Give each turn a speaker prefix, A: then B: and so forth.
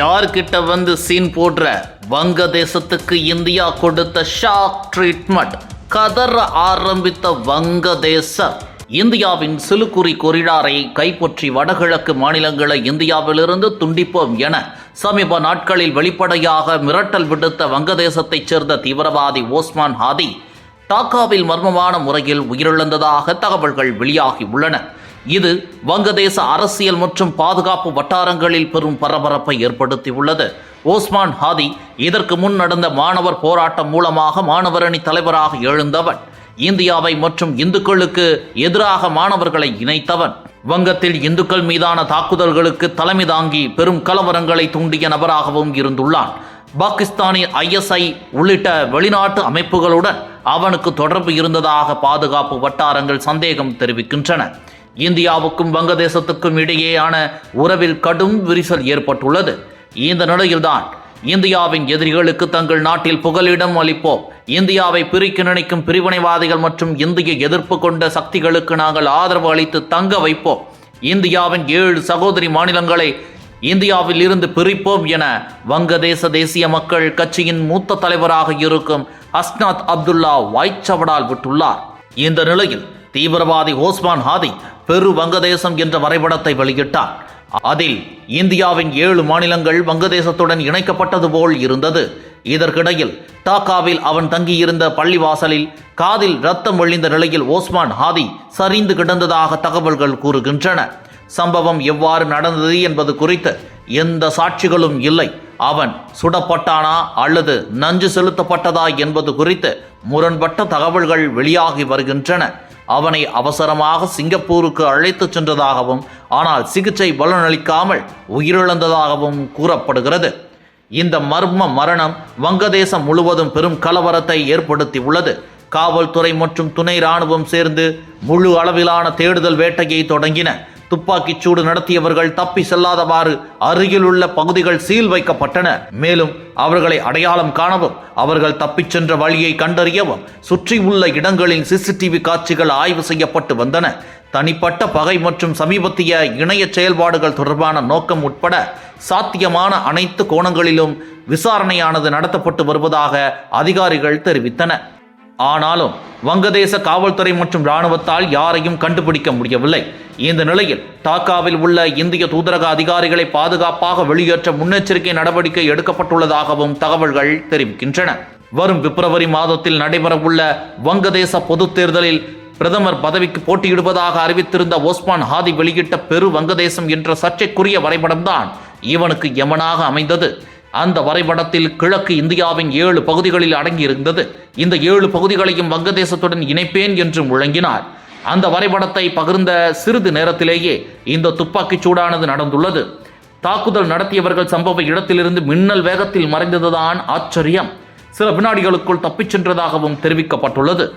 A: யார்கிட்ட வந்து சீன் போடுற? வங்கதேசத்துக்கு இந்தியா கொடுத்த ஷாக் ட்ரீட்மெண்ட் கதற ஆரம்பித்த வங்கதேசம் இந்தியாவின் சிலுக்குறி கொரிடாரை கைப்பற்றி வடகிழக்கு மாநிலங்களை இந்தியாவிலிருந்து துண்டிப்போம் என சமீப நாட்களில் வெளிப்படையாக மிரட்டல் விடுத்த வங்கதேசத்தைச் சேர்ந்த தீவிரவாதி ஓஸ்மான் ஹாதி டாக்காவில் மர்மமான முறையில் உயிரிழந்ததாக தகவல்கள் வெளியாகி உள்ளன. இது வங்கதேச அரசியல் மற்றும் பாதுகாப்பு வட்டாரங்களில் பெரும் பரபரப்பை ஏற்படுத்தியுள்ளது. ஓஸ்மான் ஹாதி இதற்கு முன் நடந்த மாணவர் போராட்டம் மூலமாக மாணவரணி தலைவராக எழுந்தவன். இந்தியாவை மற்றும் இந்துக்களுக்கு எதிராக மாணவர்களை இணைத்தவன். வங்கத்தில் இந்துக்கள் மீதான தாக்குதல்களுக்கு தலைமை தாங்கி பெரும் கலவரங்களை தூண்டிய நபராகவும் இருந்துள்ளான். பாகிஸ்தானின் ஐஎஸ்ஐ உள்ளிட்ட வெளிநாட்டு அமைப்புகளுடன் அவனுக்கு தொடர்பு இருந்ததாக பாதுகாப்பு வட்டாரங்கள் சந்தேகம் தெரிவிக்கின்றன. இந்தியாவுக்கும் வங்கதேசத்துக்கும் இடையேயான உறவில் கடும் விரிசல் ஏற்பட்டுள்ளது. இந்த நிலையில்தான் இந்தியாவின் எதிரிகளுக்கு தங்கள் நாட்டில் புகலிடம் அளிப்போம். இந்தியாவை பிரிக்க நினைக்கும் பிரிவினைவாதிகள் மற்றும் இந்திய எதிர்ப்பு கொண்ட சக்திகளுக்கு நாங்கள் ஆதரவு அளித்து தங்க வைப்போம். இந்தியாவின் ஏழு சகோதரி மாநிலங்களை இந்தியாவில் இருந்து பிரிப்போம் என வங்கதேச தேசிய மக்கள் கட்சியின் மூத்த தலைவராக இருக்கும் அஸ்னாத் அப்துல்லா வாய்ச்சவடால் விட்டுள்ளார். இந்த நிலையில் தீவிரவாதி ஓஸ்மான் ஹாதி பெரு வங்கதேசம் என்ற வரைபடத்தை வெளியிட்டார். அதில் இந்தியாவின் ஏழு மாநிலங்கள் வங்கதேசத்துடன் இணைக்கப்பட்டது போல் இருந்தது. இதற்கிடையில் டாக்காவில் அவன் தங்கியிருந்த பள்ளிவாசலில் காதில் ரத்தம் வழிந்த நிலையில் ஓஸ்மான் ஹாதி சரிந்து கிடந்ததாக தகவல்கள் கூறுகின்றன. சம்பவம் எவ்வாறு நடந்தது என்பது குறித்து எந்த சாட்சிகளும் இல்லை. அவன் சுடப்பட்டானா அல்லது நஞ்சு செலுத்தப்பட்டதா என்பது குறித்து முரண்பட்ட தகவல்கள் வெளியாகி வருகின்றன. அவனை அவசரமாக சிங்கப்பூருக்கு அழைத்துச் சென்றதாகவும் ஆனால் சிகிச்சை பலனளிக்காமல் உயிரிழந்ததாகவும் கூறப்படுகிறது. இந்த மர்ம மரணம் வங்கதேசம் முழுவதும் பெரும் கலவரத்தை ஏற்படுத்தி உள்ளது காவல்துறை மற்றும் துணை ராணுவம் சேர்ந்து முழு அளவிலான தேடுதல் வேட்டையை தொடங்கின. துப்பாக்கிச் சூடு நடத்தியவர்கள் தப்பி செல்லாதவாறு அருகிலுள்ள பகுதிகள் சீல் வைக்கப்பட்டன. மேலும் அவர்களை அடையாளம் காணவும் அவர்கள் தப்பிச் சென்ற வழியை கண்டறியவும் சுற்றியுள்ள இடங்களில் சிசிடிவி காட்சிகள் ஆய்வு செய்யப்பட்டு வந்தன. தனிப்பட்ட பகை மற்றும் சமீபத்திய இணைய செயல்பாடுகள் தொடர்பான நோக்கம் உட்பட சாத்தியமான அனைத்து கோணங்களிலும் விசாரணையானது நடத்தப்பட்டு வருவதாக அதிகாரிகள் தெரிவித்தனர். ஆனாலும் வங்கதேச காவல்துறை மற்றும் இராணுவத்தால் யாரையும் கண்டுபிடிக்க முடியவில்லை. இந்த நிலையில் டாக்காவில் உள்ள இந்திய தூதரக அதிகாரிகளை பாதுகாப்பாக வெளியேற்ற முன்னெச்சரிக்கை நடவடிக்கை எடுக்கப்பட்டுள்ளதாகவும் தகவல்கள் தெரிவிக்கின்றன. வரும் பிப்ரவரி மாதத்தில் நடைபெறவுள்ள வங்கதேச பொதுத் தேர்தலில் பிரதமர் பதவிக்கு போட்டியிடுவதாக அறிவித்திருந்த ஓஸ்மான் ஹாதி வெளியிட்ட பெரு வங்கதேசம் என்ற சர்ச்சைக்குரிய வரைபடம்தான் இவனுக்கு யமனாக அமைந்தது. அந்த வரைபடத்தில் கிழக்கு இந்தியாவின் ஏழு பகுதிகளில் அடங்கியிருந்தது. இந்த ஏழு பகுதிகளையும் வங்கதேசத்துடன் இணைப்பேன் என்று முழங்கினார் அந்த வரைபடத்தை பகிர்ந்த சிறிது நேரத்திலேயே இந்த துப்பாக்கிச் சூடானது நடந்துள்ளது. தாக்குதல் நடத்தியவர்கள் சம்பவ இடத்திலிருந்து மின்னல் வேகத்தில் மறைந்ததுதான் ஆச்சரியம். சில வினாடிகளுக்குள் தப்பிச் சென்றதாகவும் தெரிவிக்கப்பட்டுள்ளது.